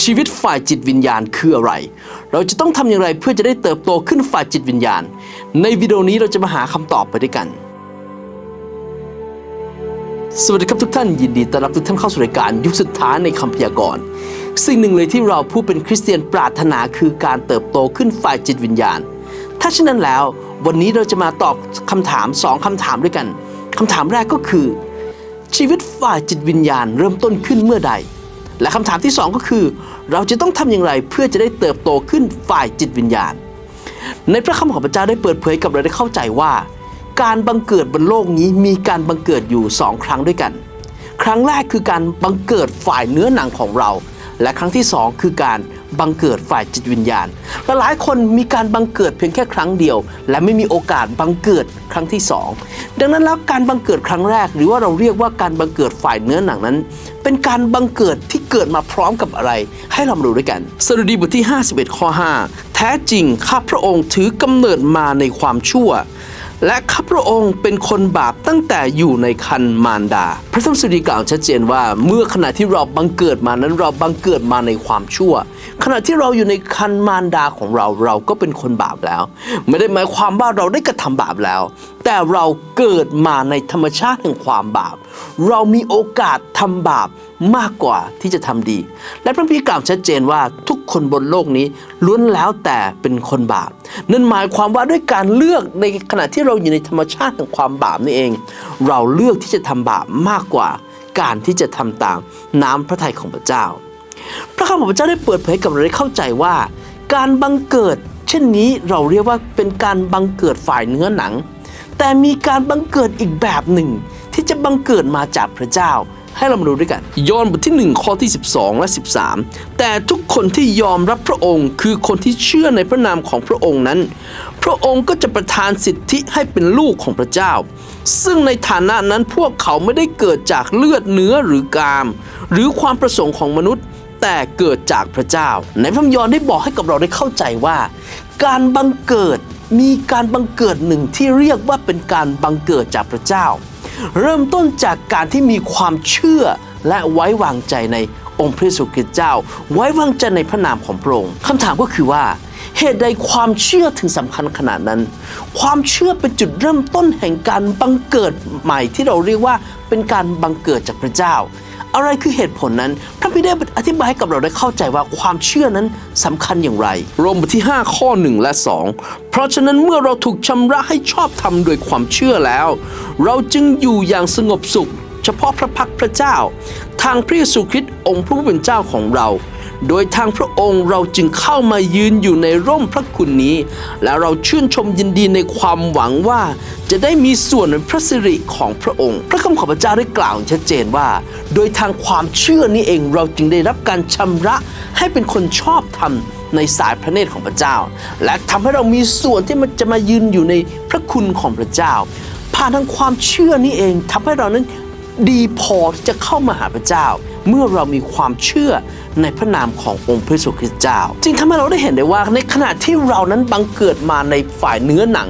ชีวิตฝ่ายจิตวิญญาณคืออะไร เราจะต้องทำอย่างไรเพื่อจะได้เติบโตขึ้นฝ่ายจิตวิญญาณ ในวิดีโอนี้เราจะมาหาคำตอบไปด้วยกัน สวัสดีครับทุกท่านยินดีต้อนรับทุกท่านเข้าสู่รายการยุคสุดท้ายในคำพยากรณ์สิ่งหนึ่งเลยที่เราผู้เป็นคริสเตียนปรารถนาคือการเติบโตขึ้นฝ่ายจิตวิญญาณ ถ้าเช่นนั้นแล้ว วันนี้เราจะมาตอบคำถามสองคำถามด้วยกันคำถามแรกก็คือ ชีวิตฝ่ายจิตวิญญาณเริ่มต้นขึ้นเมื่อใด และคำถามที่สองก็คือ เราจะต้องทำอย่างไรเพื่อจะได้เติบโตขึ้นฝ่ายจิตวิญญาณ ในพระคำของพระเจ้าได้เปิดเผยกับเราได้เข้าใจว่า การบังเกิดบนโลกนี้มีการบังเกิดอยู่สองครั้งด้วยกัน ครั้งแรกคือการบังเกิดฝ่ายเนื้อหนังของเรา และครั้งที่สองคือการ บังเกิดฝ่ายจิตวิญญาณและหลายคนมีการบังเกิดเพียงแค่ครั้งเดียว และไม่มีโอกาสบังเกิดครั้งที่สองดังนั้นแล้วการบังเกิดครั้งแรก หรือว่าเราเรียกว่าการบังเกิดฝ่ายเนื้อหนังนั้น เป็นการบังเกิดที่เกิดมาพร้อมกับอะไร ให้เรามาดูด้วยกันสดุดีบทที่ 51ข้อ5แท้จริงข้าพระองค์ถือกำเนิดมาในความชั่ว และข้าพระองค์เป็นคนบาปตั้งแต่อยู่ในคันมารดา พระธรรมสุดีกล่าวชัดเจนว่าเมื่อขณะที่เราบังเกิดมานั้นเราบังเกิดมาในความชั่ว ขณะที่เราอยู่ในคันมารดาของเราเราก็เป็นคนบาปแล้ว ไม่ได้หมายความว่าเราได้กระทำบาปแล้วแต่เราเกิดมาในธรรมชาติแห่งความบาป เรามีโอกาสทำบาปมากกว่าที่จะทำดี และพระพีร์กล่าวชัดเจนว่าทุกคนบนโลกนี้ล้วนแล้วแต่เป็นคนบาป นั่นหมายความว่าด้วยการเลือกในขณะที่เราอยู่ในธรรมชาติแห่งความบาปนี่เอง เราเลือกที่จะทำบาปมากกว่าการที่จะทำตามน้ำพระทัยของพระเจ้า พระคำของพระเจ้าได้เปิดเผยกับเราได้เข้าใจว่า การบังเกิด เช่นนี้เราเรียกว่าเป็นการบังเกิดฝ่ายเนื้อหนัง แต่มีการบังเกิดอีกแบบหนึ่ง ที่จะบังเกิดมาจากพระเจ้า ให้เรามาดูด้วยกันยอห์นบทที่ 1 ข้อที่ 12 และ 13 แต่ทุกคนที่ยอมรับพระองค์ คือคนที่เชื่อในพระนามของพระองค์นั้น พระองค์ก็จะประทานสิทธิให้เป็นลูกของพระเจ้า ซึ่งในฐานะนั้นพวกเขาไม่ได้เกิดจากเลือดเนื้อหรือกาม หรือความประสงค์ของมนุษย์แต่เกิดจากพระเจ้า ในพระยอห์นได้บอกให้กับเราได้เข้าใจว่า การบังเกิด มีการบังเกิดหนึ่งที่เรียกว่าเป็นการบังเกิดจากพระเจ้า เริ่มต้นจากการที่มีความเชื่อและไว้วางใจในองค์พระเยซูคริสต์เจ้า ไว้วางใจในพระนามของพระองค์คำถามก็คือว่าเหตุใดความเชื่อถึงสำคัญขนาดนั้น ความเชื่อเป็นจุดเริ่มต้นแห่งการบังเกิดใหม่ที่เราเรียกว่าเป็นการบังเกิดจากพระเจ้า อะไรคือเหตุผลนั้น พระบิดาอธิบายให้กับเราได้เข้าใจว่าความเชื่อนั้นสำคัญอย่างไร โรมบทที่ 5 ข้อ 1 และ 2 เพราะฉะนั้นเมื่อเราถูกชำระให้ชอบธรรมโดยความเชื่อแล้ว เราจึงอยู่อย่างสงบสุข เฉพาะพระพักพระเจ้า ทางพระเยซูคริสต์องค์พระผู้เป็นเจ้าของเรา โดยทางพระองค์เราจึงเข้ามายืนอยู่ในร่มพระคุณนี้ และเราชื่นชมยินดีในความหวังว่า จะได้มีส่วนในพระสิริของพระองค์ พระคำของพระเจ้าได้กล่าวชัดเจนว่า โดยทางความเชื่อนี้เองเราจึงได้รับการชำระให้เป็นคนชอบธรรมในสายพระเนตรของพระเจ้า และทำให้เรามีส่วนที่มันจะมายืนอยู่ในพระคุณของพระเจ้า ผ่านทางความเชื่อนี้เองทำให้เรานั้นดีพอที่จะเข้ามาหาพระเจ้า เมื่อเรามีความเชื่อในพระนามขององค์พระเยซูคริสต์เจ้า จึงทำให้เราได้เห็นได้ว่าในขณะที่เรานั้นบังเกิดมาในฝ่ายเนื้อหนัง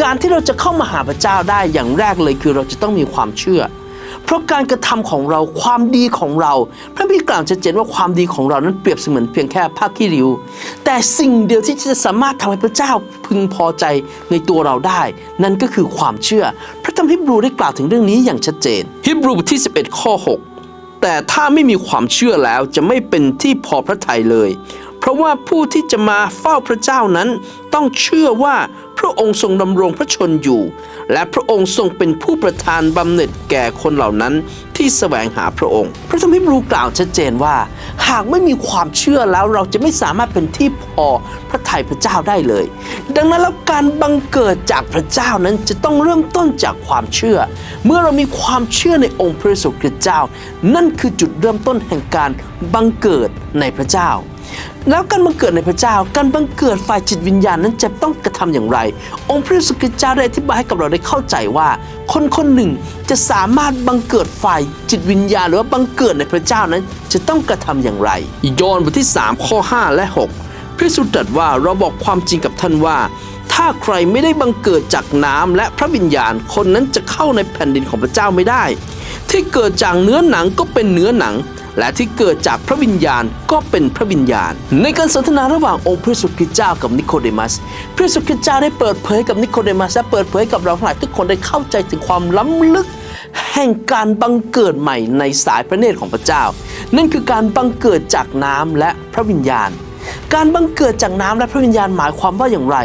การที่เราจะเข้ามาหาพระเจ้าได้อย่างแรกเลยคือเราจะต้องมีความเชื่อ เพราะการกระทำของเราความดีของเรา พระพี่กล่าวชัดเจนว่าความดีของเรานั้นเปรียบเสมือนเพียงแค่ผ้าขี้ริ้ว แต่สิ่งเดียวที่จะสามารถทำให้พระเจ้าพึงพอใจในตัวเราได้ นั่นก็คือความเชื่อ พระธรรมฮิบรูได้กล่าวถึงเรื่องนี้อย่างชัดเจนฮิบรูบทที่ 11 ข้อ 6 แต่ถ้าไม่มีความเชื่อแล้วจะไม่เป็นที่พอพระทัยเลย เพราะว่าผู้ที่จะมาเฝ้าพระเจ้านั้น ต้องเชื่อว่า ระองค์ทรงดำรงพระชนอยู่ และพระองค์ทรงเป็นผู้ประทานบำเหน็จแก่คนเหล่านั้นที่แสวงหาพระองค์ พระธรรมฮิบรูกล่าวชัดเจนว่า หากไม่มีความเชื่อแล้วเราจะไม่สามารถเป็นที่พอพระทัยพระเจ้าได้เลย ดังนั้นแล้วการบังเกิดจากพระเจ้านั้นจะต้องเริ่มต้นจากความเชื่อ เมื่อเรามีความเชื่อในองค์พระเยซูคริสต์เจ้า นั่นคือจุดเริ่มต้นแห่งการบังเกิดในพระเจ้า แล้วการบังเกิดในพระเจ้า การบังเกิดฝ่ายจิตวิญญาณนั้นจะต้องกระทำอย่างไร องค์พระเยซูคริสต์เจ้าได้อธิบายให้กับเราได้เข้าใจว่า คนคนหนึ่งจะสามารถบังเกิดฝ่ายจิตวิญญาณ หรือว่าบังเกิดในพระเจ้านั้น จะต้องกระทำอย่างไร ยอห์นบทที่ 3 ข้อ 5 และ 6 พระเยซูตรัสว่าเราบอกความจริงกับท่านว่า ถ้าใครไม่ได้บังเกิดจากน้ำและพระวิญญาณ คนนั้นจะเข้าในแผ่นดินของพระเจ้าไม่ได้ ที่เกิดจากเนื้อหนังก็เป็นเนื้อหนัง และที่เกิดจากพระวิญญาณก็เป็นพระวิญญาณ ในการสนทนาระหว่างองค์พระสุคริตเจ้ากับนิโคเดมัส พระสุคริตเจ้าได้เปิดเผยกับนิโคเดมัสและเปิดเผยกับเราทั้งหลายทุกคนได้เข้าใจถึงความล้ำลึก แห่งการบังเกิดใหม่ในสายพระเนตรของพระเจ้า นั่นคือการบังเกิดจากน้ำและพระวิญญาณ การบังเกิดจากน้ำและพระวิญญาณหมายความว่าอย่างไร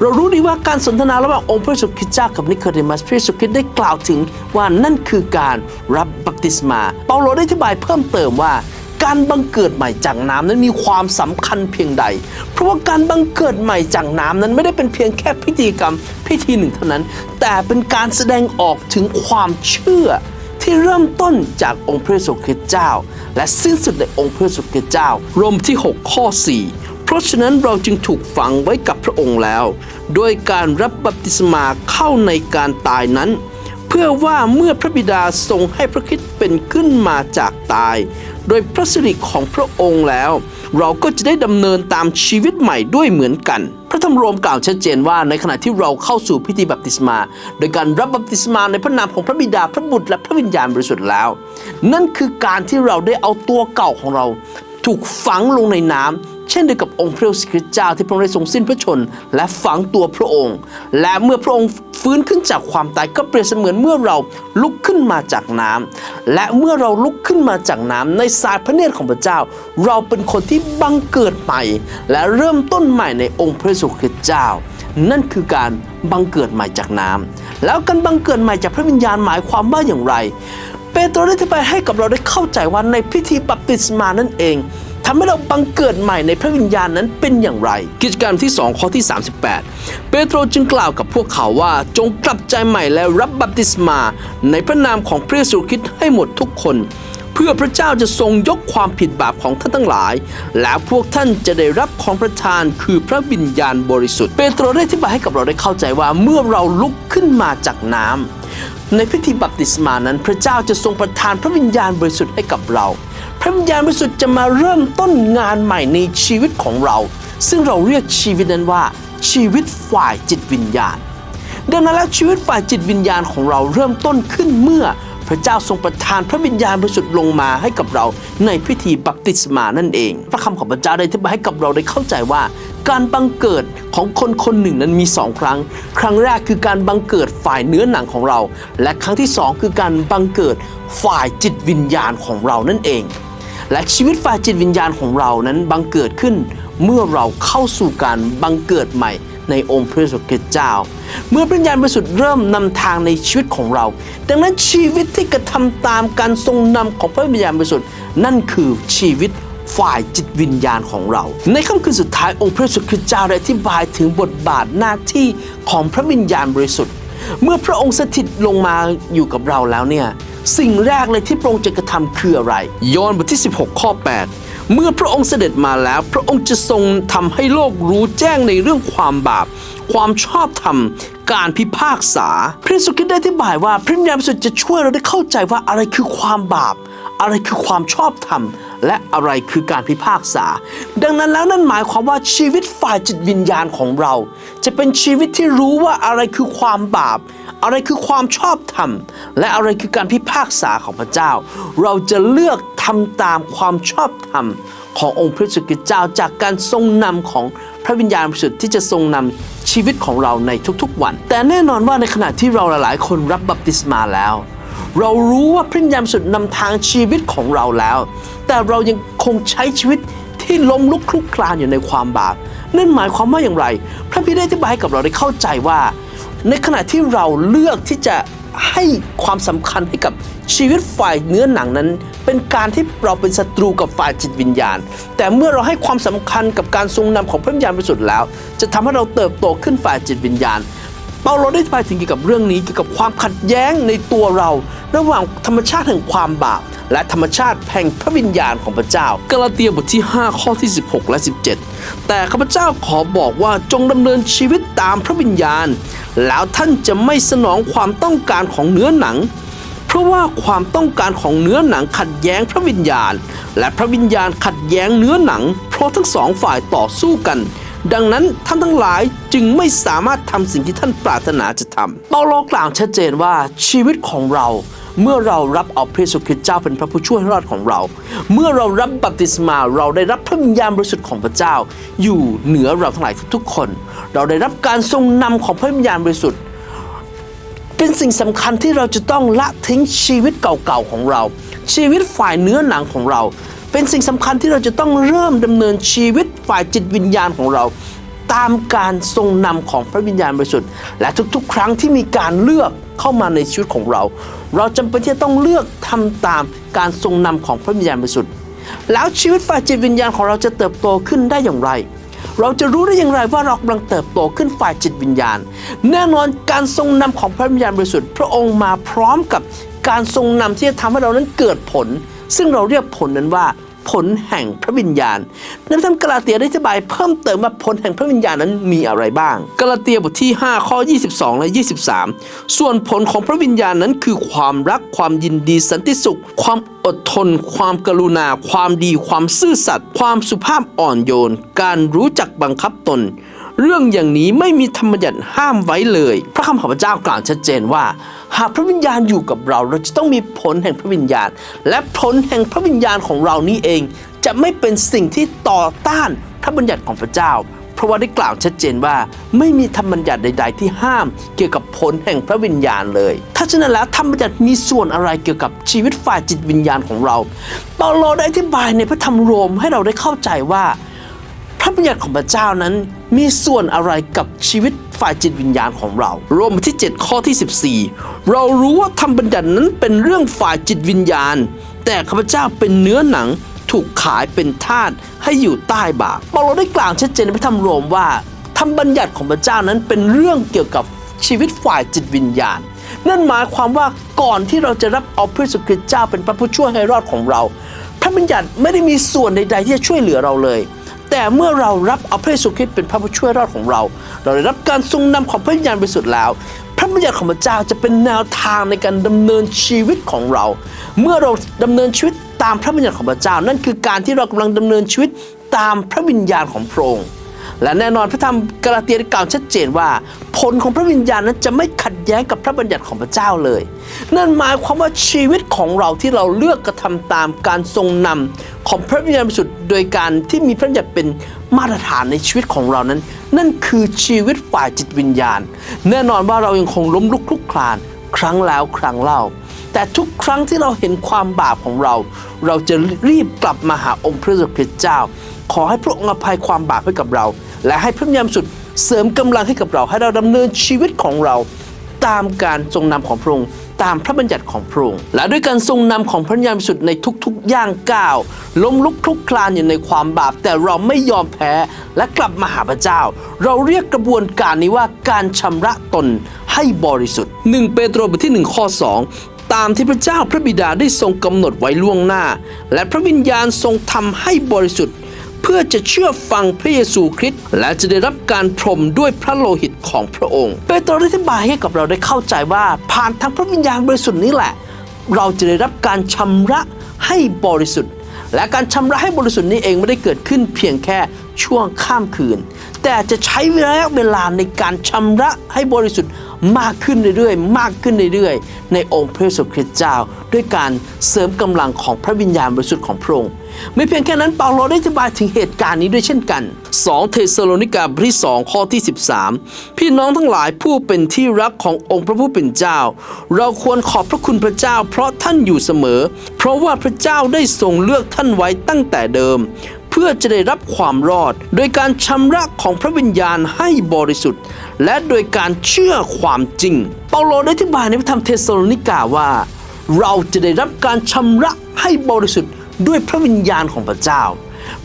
เรารู้ดีว่าการสนทนาระหว่างองค์พระสุคริสต์เจ้ากับนิโคเดมัสพระสุคริสต์ได้กล่าวถึงว่านั่นคือการรับบัพติศมา เปาโลได้อธิบายเพิ่มเติมว่าการบังเกิดใหม่จากน้ำนั้นมีความสำคัญเพียงใด เพราะว่าการบังเกิดใหม่จากน้ำนั้นไม่ได้เป็นเพียงแค่พิธีกรรมพิธีหนึ่งเท่านั้น แต่เป็นการแสดงออกถึงความเชื่อ ที่เริ่มต้นจากองค์พระเยซูคริสต์เจ้า และสิ้นสุดในองค์พระเยซูคริสต์เจ้ารมที่ 6 ข้อ 4 เพราะฉะนั้นเราจึงถูกฝังไว้กับพระองค์แล้ว โดยการรับบัพติศมาเข้าในการตายนั้น เพื่อว่าเมื่อพระบิดาทรงให้พระคริสต์เป็นขึ้นมาจากตาย โดยพระสิริของพระองค์แล้ว เราก็จะได้ดำเนินตามชีวิตใหม่ด้วยเหมือนกัน รมโรมกล่าวชัดเจนว่าในขณะที่เราเข้าสู่พิธีบัพติศมา โดยการรับบัพติศมาในพระนามของพระบิดาพระบุตรและพระวิญญาณบริสุทธิ์แล้ว นั่นคือการที่เราได้เอาตัวเก่าของเรา ถูกฝังลงในน้ำเช่นเดียวกับองค์พระเยซูคริสต์เจ้าที่พระองค์ได้ทรงสิ้นพระชน และฝังตัวพระองค์ และเมื่อพระองค์ฟื้นขึ้นจากความตายก็เปรียบเสมือนเมื่อเราลุกขึ้นมาจากน้ำและเมื่อเราลุกขึ้นมาจากน้ำในสายพระเนตรของพระเจ้า เราเป็นคนที่บังเกิดใหม่ และเริ่มต้นใหม่ในองค์พระเยซูคริสต์เจ้า นั่นคือการบังเกิดใหม่จากน้ำแล้วการบังเกิดใหม่จากพระวิญญาณหมายความว่าอย่างไร โตรได้อธิบายให้กับเราได้เข้าใจว่าในพิธีบัพติศมานั่นเองทำให้เราบังเกิดใหม่ในพระวิญญาณนั้นเป็นอย่างไร กิจการที่ 2 ข้อที่ 38 เปโตรจึงกล่าวกับพวกเขาว่าจงกลับใจใหม่และรับบัพติศมาในพระนามของพระเยซูคริสต์ให้หมดทุกคน เพื่อพระเจ้าจะทรงยกความผิดบาปของท่านทั้งหลาย และพวกท่านจะได้รับของประทานคือพระวิญญาณบริสุทธิ์ เปโตรได้อธิบายให้กับเราได้เข้าใจว่าเมื่อเราลุกขึ้นมาจากน้ำ ในพิธีบัพติศมานั้น พระเจ้าจะทรงประทานพระวิญญาณบริสุทธิ์ให้กับเรา พระวิญญาณบริสุทธิ์จะมาเริ่มต้นงานใหม่ในชีวิตของเรา ซึ่งเราเรียกชีวิตนั้นว่า ชีวิตฝ่ายจิตวิญญาณ ดังนั้นแล้วชีวิตฝ่ายจิตวิญญาณของเราเริ่มต้นขึ้นเมื่อพระเจ้าทรงประทานพระวิญญาณบริสุทธิ์ลงมาให้กับเราในพิธีบัพติศมานั่นเอง พระคำของพระเจ้าได้อธิบายให้กับเราได้เข้าใจว่า การบังเกิดของคนคนหนึ่งนั้นมีสองครั้ง ครั้งแรกคือการบังเกิดฝ่ายเนื้อหนังของเรา และครั้งที่สองคือการบังเกิดฝ่ายจิตวิญญาณของเรานั่นเอง และชีวิตฝ่ายจิตวิญญาณของเรานั้นบังเกิดขึ้น เมื่อเราเข้าสู่การบังเกิดใหม่ในองค์พระเยซูคริสต์เจ้า เมื่อพระวิญญาณบริสุทธิ์เริ่มนำทางในชีวิตของเรา ดังนั้นชีวิตที่กระทำตามการทรงนำของพระวิญญาณบริสุทธิ์นั่นคือชีวิต ฝ่ายจิตวิญญาณของเรา ในค่ำคืนสุดท้ายองค์พระเยซูคริสต์เจ้าได้อธิบายถึงบทบาทหน้าที่ของพระวิญญาณบริสุทธิ์ เมื่อพระองค์สถิตลงมาอยู่กับเราแล้วเนี่ยสิ่งแรกเลยที่พระองค์จะกระทำคืออะไร ยอห์นบทที่ 16 ข้อ 8 เมื่อพระองค์เสด็จมาแล้ว พระองค์จะทรงทำให้โลกรู้แจ้งในเรื่องความบาป ความชอบธรรม การพิพากษา พระเยซูคริสต์ได้อธิบายว่าพระวิญญาณบริสุทธิ์จะช่วยเราได้เข้าใจว่าอะไรคือความบาป อะไรคือความชอบธรรม และอะไรคือการพิพากษา ดังนั้นแล้วนั่นหมายความว่าชีวิตฝ่ายจิตวิญญาณของเรา จะเป็นชีวิตที่รู้ว่าอะไรคือความบาป อะไรคือความชอบธรรม และอะไรคือการพิพากษาของพระเจ้า เราจะเลือกทำตามความชอบธรรมขององค์พระสุกิเจ้าจากการทรงนำของพระวิญญาณบริสุทธิ์ที่จะทรงนำชีวิตของเราในทุกๆวัน แต่แน่นอนว่าในขณะที่เราหลายๆ คนรับบัพติศมาแล้ว เรารู้ว่าพระวิญญาณบริสุทธิ์นำทางชีวิตของเราแล้ว แต่เรายังคงใช้ชีวิตที่ล้มลุกคลุกคลานอยู่ในความบาปนั่นหมายความว่าอย่างไร พระพี่ได้อธิบายให้กับเราได้เข้าใจว่า ในขณะที่เราเลือกที่จะให้ความสำคัญให้กับชีวิตฝ่ายเนื้อหนังนั้น เป็นการที่เราเป็นศัตรูกับฝ่ายจิตวิญญาณ แต่เมื่อเราให้ความสำคัญกับการทรงนำของพระวิญญาณบริสุทธิ์แล้ว จะทำให้เราเติบโตขึ้นฝ่ายจิตวิญญาณ ปาโลได้อธิบายถึงเกี่ยวกับเรื่องนี้เกี่ยวกับความขัดแย้งในตัวเรา ระหว่างธรรมชาติแห่งความบาป และธรรมชาติแห่งพระวิญญาณของพระเจ้ากาลาเตียบทที่ 5 ข้อที่ 16 และ 17 แต่ข้าพเจ้าขอบอกว่าจงดำเนินชีวิตตามพระวิญญาณ แล้วท่านจะไม่สนองความต้องการของเนื้อหนังเพราะว่าความต้องการของเนื้อหนังขัดแย้งพระวิญญาณ และพระวิญญาณขัดแย้งเนื้อหนัง เพราะทั้งสองฝ่ายต่อสู้กัน ดังนั้นท่านทั้งหลายจึงไม่สามารถทำสิ่งที่ท่านปรารถนาจะทำเปาโลกล่าวชัดเจนว่าชีวิตของเราเมื่อเรารับเอาพระเยซูคริสต์เจ้าเป็นพระผู้ช่วยรอดของเรา เมื่อเรารับบัพติศมาเราได้รับพระวิญญาณบริสุทธิ์ของพระเจ้า อยู่เหนือเราทั้งหลายทุกๆคน เราได้รับการทรงนำของพระวิญญาณบริสุทธิ์ เป็นสิ่งสำคัญที่เราจะต้องละทิ้งชีวิตเก่าๆของเรา ชีวิตฝ่ายเนื้อหนังของเรา เป็นสิ่งสำคัญที่เราจะต้องเริ่มดำเนินชีวิตฝ่ายจิตวิญญาณของเรา ตามการทรงนำของพระวิญญาณบริสุทธิ์และทุกๆ ครั้งที่มีการเลือกเข้ามาในชีวิตของเรา เราจำเป็นที่จะต้องเลือกทำตามการทรงนำของพระวิญญาณบริสุทธิ์แล้วชีวิตฝ่ายจิตวิญญาณของเราจะเติบโตขึ้นได้อย่างไร เราจะรู้ได้อย่างไรว่าเรากำลังเติบโตขึ้นฝ่ายจิตวิญญาณ แน่นอนการทรงนำของพระวิญญาณบริสุทธิ์พระองค์มาพร้อมกับการทรงนำที่จะทำให้เรานั้นเกิดผล ซึ่งเราเรียกผลนั้นว่า ผลแห่งพระวิญญาณในพระธรรมกาลาเตียได้อธิบายเพิ่มเติมว่าผลแห่งพระวิญญาณนั้นมีอะไรบ้าง กาลาเตียบทที่ 5 ข้อ 22 และ 23 ส่วนผลของพระวิญญาณนั้นคือความรักความยินดีสันติสุข ความอดทน ความกรุณา ความดี ความซื่อสัตย์ความสุภาพอ่อนโยน การรู้จักบังคับตน เรื่องอย่างนี้ไม่มีธรรมบัญญัติห้ามไว้เลย พระคำของพระเจ้ากล่าวชัดเจนว่า หากพระวิญญาณอยู่กับเรา เราจะต้องมีผลแห่งพระวิญญาณ และผลแห่งพระวิญญาณของเรานี้เอง จะไม่เป็นสิ่งที่ต่อต้านพระบัญญัติของพระเจ้าเพราะว่าได้กล่าวชัดเจนว่าไม่มีธรรมบัญญัติใด ๆ ที่ห้ามเกี่ยวกับผลแห่งพระวิญญาณเลย ถ้าฉะนั้นแล้วธรรมบัญญัติมีส่วนอะไรเกี่ยวกับชีวิตฝ่ายจิตวิญญาณของเราเปาโลได้อธิบายในพระธรรมโรมให้เราได้เข้าใจว่า พระบัญญัติของพระเจ้านั้นมีส่วนอะไรกับชีวิตฝ่ายจิตวิญญาณของเราโรมบทที่ 7 ข้อที่ 14 เรารู้ว่าธรรมบัญญัตินั้นเป็นเรื่องฝ่ายจิตวิญญาณ แต่ข้าพเจ้าเป็นเนื้อหนังถูกขายเป็นทาสให้อยู่ใต้บาปเปาโลได้กล่าวชัดเจนในพระธรรมโรมว่าธรรมบัญญัติของพระเจ้านั้นเป็นเรื่องเกี่ยวกับชีวิตฝ่ายจิตวิญญาณ นั่นหมายความว่าก่อนที่เราจะรับเอาพระเยซูคริตเจ้าเป็นพระผู้ช่วยให้รอดของเรา พระบัญญัติไม่ได้มีส่วนใดๆที่จะช่วยเหลือเราเลย แต่เมื่อเรารับเอาพระเยซูคริสต์เป็นพระผู้ช่วยรอดของเรา เราได้รับการทรงนำของพระวิญญาณบริสุทธิ์แล้ว พระวิญญาณของพระเจ้าจะเป็นแนวทางในการดำเนินชีวิตของเรา เมื่อเราดำเนินชีวิตตามพระวิญญาณของพระเจ้า นั่นคือการที่เรากำลังดำเนินชีวิตตามพระวิญญาณของพระองค์ และแน่นอนพระธรรมกาลาเตียกล่าวชัดเจนว่า ผลของพระวิญญาณนั้นจะไม่ขัดแย้งกับพระบัญญัติของพระเจ้าเลย นั่นหมายความว่าชีวิตของเราที่เราเลือกกระทำตามการทรงนำของพระวิญญาณบริสุทธิ์โดยการที่มีพระบัญญัติเป็นมาตรฐานในชีวิตของเรานั้น นั่นคือชีวิตฝ่ายจิตวิญญาณ แน่นอนว่าเรายังคงล้มลุกคลุกคลานครั้งแล้วครั้งเล่า แต่ทุกครั้งที่เราเห็นความบาปของเรา เราจะรีบกลับมาหาองค์พระคริสต์เจ้า ขอให้พระองค์อภัยความบาปให้กับเรา และให้พระวิญญาณสุดเสริมกำลังให้กับเรา ให้เราดำเนินชีวิตของเรา ตามการทรงนำของพระองค์ตามพระบัญญัติของพระองค์และด้วยการทรงนำของพระวิญญาณสุทธิ์ในทุกๆ ย่างก้าวล้มลุกคลุกคลานอยู่ในความบาป แต่เราไม่ยอมแพ้และกลับมาหาพระเจ้า เราเรียกกระบวนการนี้ว่าการชำระตนให้บริสุทธิ์ 1 เปโตรบทที่ 1 ข้อ 2ตามที่พระเจ้าพระบิดาได้ทรงกำหนดไว้ล่วงหน้า และพระวิญญาณทรงทำให้บริสุทธิ์ พื่อจะเชื่อฟังพระเยซูคริสต์และจะได้รับการพรมด้วยพระโลหิตของพระองค์ เปโตรอธิบายให้กับเราได้เข้าใจว่า ผ่านทางพระวิญญาณบริสุทธิ์นี้แหละ เราจะได้รับการชำระให้บริสุทธิ์ และการชำระให้บริสุทธิ์นี้เองไม่ได้เกิดขึ้นเพียงแค่ ช่วงข้ามคืน แต่จะใช้ระยะเวลาในการชำระให้บริสุทธิ์มากขึ้นเรื่อยๆ มากขึ้นเรื่อยๆ ในองค์พระเยซูคริสต์เจ้า ด้วยการเสริมกำลังของพระวิญญาณบริสุทธิ์ของพระองค์ไม่เพียงแค่นั้นเปาโลได้อธิบายถึงเหตุการณ์นี้ด้วยเช่นกัน 2 เทสโลนิกาบทที่ 2 ข้อที่ 13 พี่น้องทั้งหลายผู้เป็นที่รักขององค์พระผู้เป็นเจ้า เราควรขอบพระคุณพระเจ้า เพราะท่านอยู่เสมอ เพราะว่าพระเจ้าได้ทรงเลือกท่านไว้ตั้งแต่เดิม พื่อจะได้รับความรอด โดยการชำระของพระวิญญาณให้บริสุทธิ์ และโดยการเชื่อความจริง เปาโลได้อธิบายในพระธรรมเทสโลนิกาว่า เราจะได้รับการชำระให้บริสุทธิ์ด้วยพระวิญญาณของพระเจ้า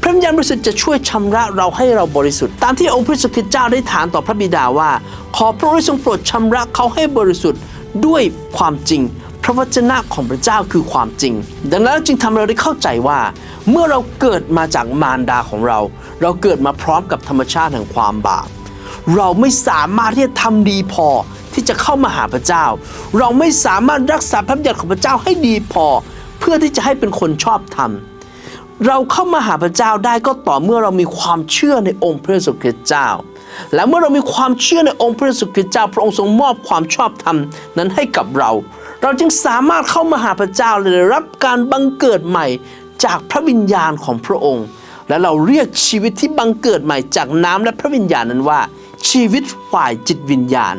พระวิญญาณบริสุทธิ์จะช่วยชำระเราให้เราบริสุทธิ์ ตามที่องค์พระสุคริสต์เจ้าได้ถามต่อพระบิดาว่า ขอพระองค์ทรงโปรดชำระเขาให้บริสุทธิ์ด้วยความจริง พระวจนะของพระเจ้าคือความจริง ดังนั้นจึงทำเราได้เข้าใจว่า เมื่อเราเกิดมาจากมารดาของเรา เราเกิดมาพร้อมกับธรรมชาติแห่งความบาปเราไม่สามารถที่จะทำดีพอที่จะเข้ามาหาพระเจ้า เราไม่สามารถรักษาพระบัญญัติของพระเจ้าให้ดีพอ เพื่อที่จะให้เป็นคนชอบธรรม เราเข้ามาหาพระเจ้าได้ก็ต่อเมื่อเรามีความเชื่อในองค์พระเยซูคริสต์เจ้า และเมื่อเรามีความเชื่อในองค์พระเยซูคริสต์เจ้า พระองค์ทรงมอบความชอบธรรมนั้นให้กับเรา เราจึงสามารถเข้ามาหาพระเจ้าและรับการบังเกิดใหม่จากพระวิญญาณของพระองค์ และเราเรียกชีวิตที่บังเกิดใหม่จากน้ำและพระวิญญาณนั้นว่า ชีวิตฝ่ายจิตวิญญาณ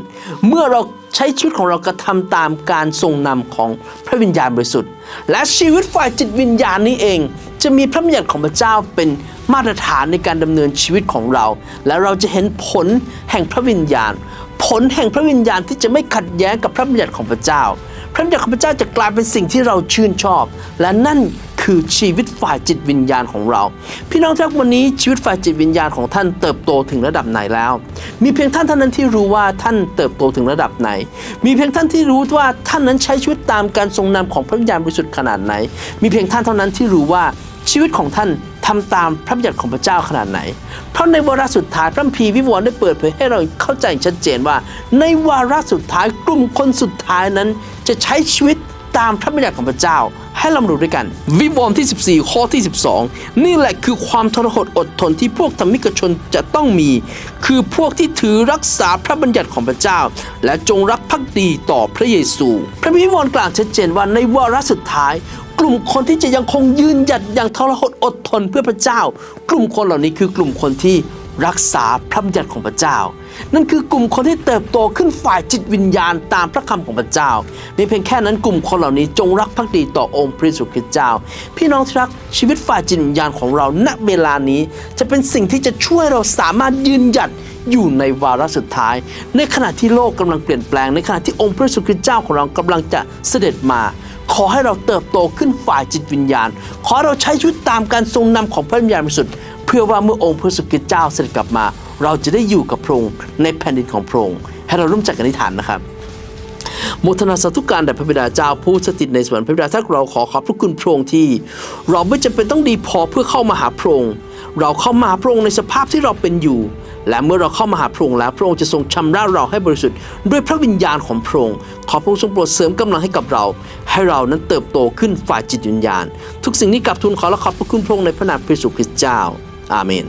เมื่อเราใช้ชีวิตของเรากระทำตามการทรงนำของพระวิญญาณบริสุทธิ์ และชีวิตฝ่ายจิตวิญญาณนี้เอง จะมีพระบัญญัติของพระเจ้าเป็นมาตรฐานในการดำเนินชีวิตของเรา และเราจะเห็นผลแห่งพระวิญญาณ ผลแห่งพระวิญญาณที่จะไม่ขัดแย้งกับพระบัญญัติของพระเจ้า พระบัญญัติของพระเจ้าจะกลายเป็นสิ่งที่เราชื่นชอบ และนั่นคือชีวิตฝ่ายจิตวิญญาณของเรา พี่น้องครับวันนี้ชีวิตฝ่ายจิตวิญญาณของท่านเติบโตถึงระดับไหนแล้ว มีเพียงท่านเท่านั้นที่รู้ว่าท่านเติบโตถึงระดับไหน มีเพียงท่านที่รู้ว่าท่านนั้นใช้ชีวิตตามการทรงนำของพระวิญญาณบริสุทธิ์ขนาดไหน มีเพียงท่านเท่านั้นที่รู้ว่าชีวิตของท่าน ทำตามพระบัญญัติของพระเจ้าขนาดไหน เพราะในวาระสุดท้ายพระพีวิวรณ์ได้เปิดเผยให้เราเข้าใจชัดเจนว่า ในวาระสุดท้ายกลุ่มคนสุดท้ายนั้น จะใช้ชีวิต ตามพระบัญญัติของพระเจ้า ให้เรามาดูด้วยกัน วิวรณ์ที่ 14 ข้อที่ 12 นี่แหละคือความทรหดอดทนที่พวกธรรมิกชนจะต้องมี คือพวกที่ถือรักษาพระบัญญัติของพระเจ้า และจงรักภักดีต่อพระเยซู พระวิวรณ์กล่าวชัดเจนว่าในวาระสุดท้ายกลุ่มคนที่จะยังคงยืนหยัดอย่างทรหดอดทนเพื่อพระเจ้า กลุ่มคนเหล่านี้คือกลุ่มคนที่ รักษาพระบัญญัติของพระเจ้า นั่นคือกลุ่มคนที่เติบโตขึ้นฝ่ายจิตวิญญาณตามพระคำของพระเจ้ามีเพียงแค่นั้นกลุ่มคนเหล่านี้จงรักภักดีต่อองค์พระเยซูคริสต์เจ้า พี่น้องที่รักชีวิตฝ่ายจิตวิญญาณของเราณเวลานี้ จะเป็นสิ่งที่จะช่วยเราสามารถยืนหยัดอยู่ในวาระสุดท้าย ในขณะที่โลกกำลังเปลี่ยนแปลง ในขณะที่องค์พระเยซูคริต์เจ้าของเรากำลังจะเสด็จมา ขอให้เราเติบโตขึ้นฝ่ายจิตวิญญาณ ขอเราใช้ชีวิตตามการทรงนำของพระวิญญาณบริสุทธิ์เพื่อว่าเมื่อองค์พระสุกิตเจ้าเสด็จกลับมา เราจะได้อยู่กับพระองค์ในแผ่นดินของพระองค์ให้เราร่วมใจกันอธิษฐานนะครับโมทนาสาธุการแด่พระบิดาเจ้าผู้สถิตในสวรรค์พระบิดาถ้าเราขอขอบพระคุณพระองค์ที่ เราไม่จำเป็นต้องดีพอเพื่อเข้ามาหาพระองค์เราเข้ามาหาพระองค์ในสภาพที่เราเป็นอยู่ และเมื่อเราเข้ามาหาพระองค์แล้วพระองค์จะทรงชำระเราให้บริสุทธิ์ด้วยพระวิญญาณของพระองค์ขอพระองค์ทรงโปรดเสริมกำลังให้กับเรา ให้เรานั้นเติบโตขึ้นฝ่ายจิตวิญญาณ ทุกสิ่งนี้กลับทูลขอและขอบพระคุณพระองค์ในพระนามพระเยซูคริสต์เจ้า อาเมน